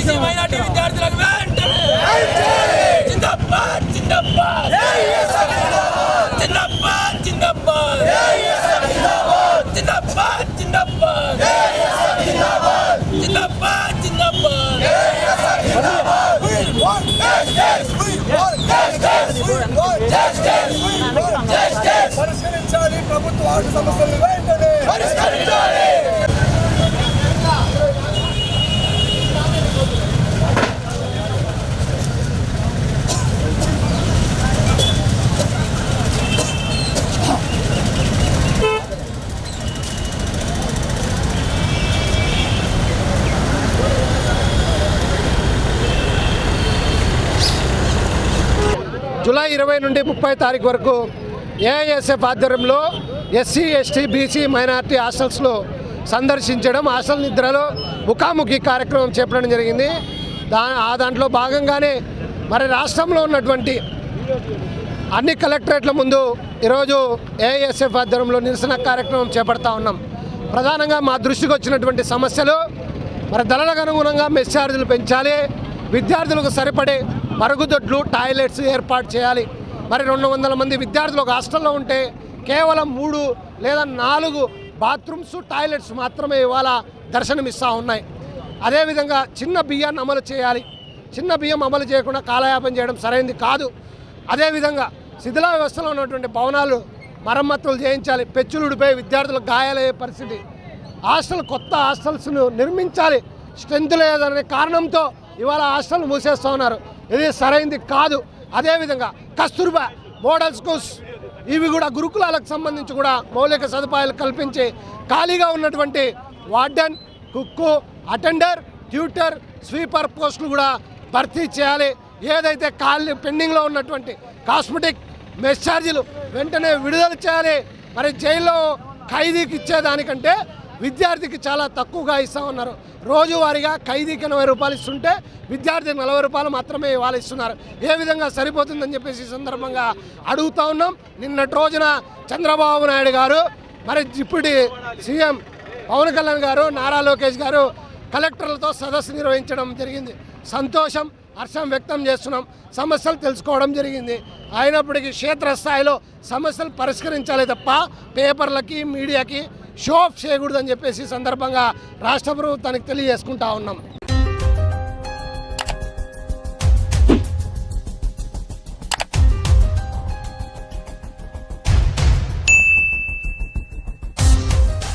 BC minority విద్యార్థులకు వెంటనే! జిందాబాద్ జిందాబాద్! జిందాబాద్ జిందాబాద్! జిందాబాద్ జిందాబాద్! జిందాబాద్ జిందాబాద్! పరిష్కరించాలి ప్రభుత్వ ఆర్థిక సమస్యలు వెంటనే పరిష్కరించాలి జూలై ఇరవై నుండి ముప్పై తారీఖు వరకు ఏఐఎస్ఎఫ్ ఆధ్వర్యంలో ఎస్సీ ఎస్టీ బీసీ మైనార్టీ హాస్టల్స్లో సందర్శించడం హాస్టల్ నిద్రలో ముఖాముఖి కార్యక్రమం చేపట్టడం జరిగింది. దా ఆ దాంట్లో భాగంగానే మరి రాష్ట్రంలో ఉన్నటువంటి అన్ని కలెక్టరేట్ల ముందు ఈరోజు ఏఐఎస్ఎఫ్ ఆధ్వర్యంలో నిరసన కార్యక్రమం చేపడతా ఉన్నాం. ప్రధానంగా మా దృష్టికి వచ్చినటువంటి సమస్యలు మరి ధరలకు అనుగుణంగా మెస్ ఛార్జీలు పెంచాలి విద్యార్థులకు సరిపడే మరుగుదొడ్లు టాయిలెట్స్ ఏర్పాటు చేయాలి. మరి రెండు వందల మంది విద్యార్థులు ఒక హాస్టల్లో ఉంటే కేవలం మూడు లేదా నాలుగు బాత్రూమ్స్ టాయిలెట్స్ మాత్రమే ఇవాళ దర్శనమిస్తూ ఉన్నాయి. అదేవిధంగా చిన్న బియ్యాన్ని అమలు చేయాలి. చిన్న బియ్యం అమలు చేయకుండా కాలయాపం చేయడం సరైనది కాదు. అదేవిధంగా శిథిల వ్యవస్థలో ఉన్నటువంటి భవనాలు మరమ్మతులు చేయించాలి. పెచ్చులు ఊడిపోయి విద్యార్థులకు గాయాలయ్యే పరిస్థితి. హాస్టల్ కొత్త హాస్టల్స్ను నిర్మించాలి. స్ట్రెంత్ లేదనే కారణంతో ఇవాళ హాస్టల్ మూసేస్తూ ఉన్నారు. ఇది సరైనది కాదు. అదేవిధంగా కస్తూర్బా మోడల్ స్కూల్స్ ఇవి కూడా గురుకులాలకు సంబంధించి కూడా మౌలిక సదుపాయాలు కల్పించి ఖాళీగా ఉన్నటువంటి warden cook attender tutor sweeper పోస్టులు కూడా భర్తీ చేయాలి. ఏదైతే ఖాళీ పెండింగ్లో ఉన్నటువంటి కాస్మెటిక్ మెస్ ఛార్జీలు వెంటనే విడుదల చేయాలి. మరి జైల్లో ఖైదీకి ఇచ్చేదానికంటే విద్యార్థికి చాలా తక్కువగా ఇస్తా ఉన్నారు. రోజువారీగా ఖైదీకి ఎనభై రూపాయలు ఇస్తుంటే విద్యార్థికి నలభై రూపాయలు మాత్రమే ఇవాళ ఇస్తున్నారు. ఏ విధంగా సరిపోతుందని చెప్పేసి ఈ సందర్భంగా అడుగుతా ఉన్నాం. నిన్నటి రోజున చంద్రబాబు నాయుడు గారు మరి ఇప్పుడు సీఎం పవన్ కళ్యాణ్ గారు నారా లోకేష్ గారు కలెక్టర్లతో సదస్సు నిర్వహించడం జరిగింది. సంతోషం హర్షం వ్యక్తం చేస్తున్నాం. సమస్యలు తెలుసుకోవడం జరిగింది. అయినప్పటికీ క్షేత్రస్థాయిలో సమస్యలు పరిష్కరించాలి తప్ప పేపర్లకి మీడియాకి షో ఆఫ్ చేయకూడదని చెప్పేసి సందర్భంగా రాష్ట్ర ప్రభుత్వానికి తెలియజేసుకుంటా ఉన్నాం.